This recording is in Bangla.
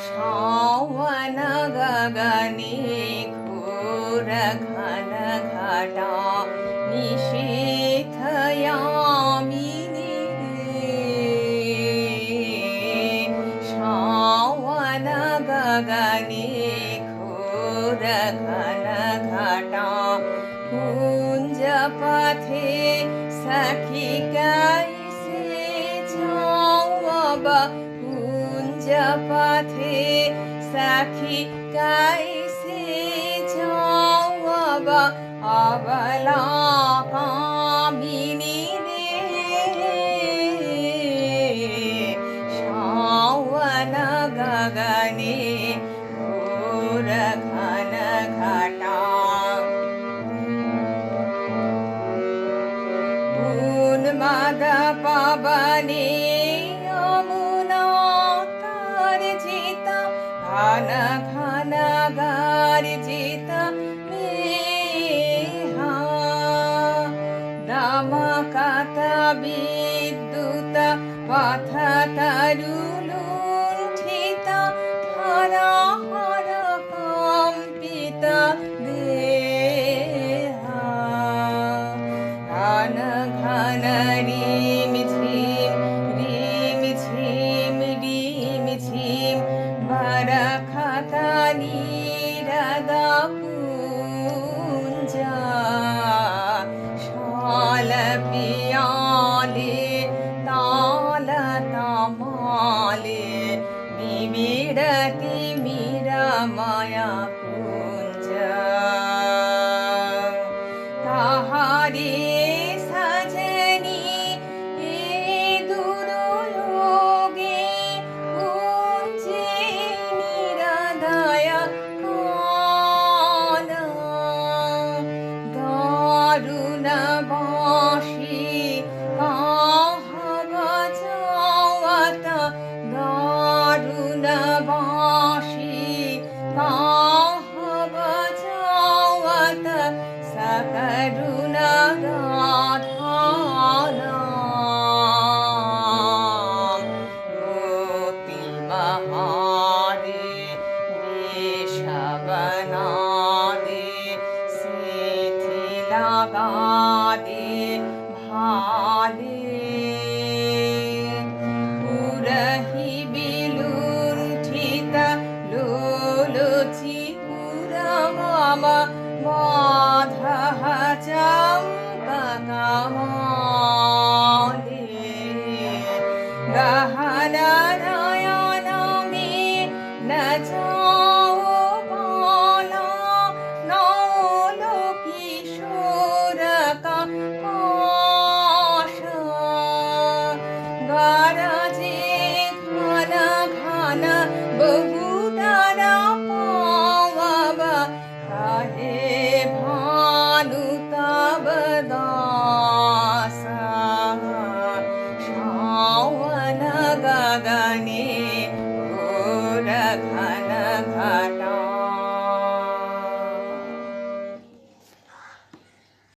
সওয়ান গগনে ঘোর ঘন ঘটা নিষেধয়ামি সওয়ান গগনে ঘোর ঘন ঘটা কুঞ্জ পথে সখী গাইছে যাও পথে সাখী কাইসে যাওয়াব অবলা কামিনী রে সাওয়াল গগনে ঘন ঘটা। উন্মাদ জিতা ঘন ঘন গার জিতা মেহা দমকত বিদ্যুত পথ তরুলুণ্ঠিত মায়া কুঞ্জা। তাহারে সজনি এ দুর্যোগে কুঞ্জে নিরদয় কানা। দারুণ বাঁশি গাদে ভালে পুরহি বিলুর ঠিতা লোলচি পুরমাম মাধহ চম্পকমালে দহনা at my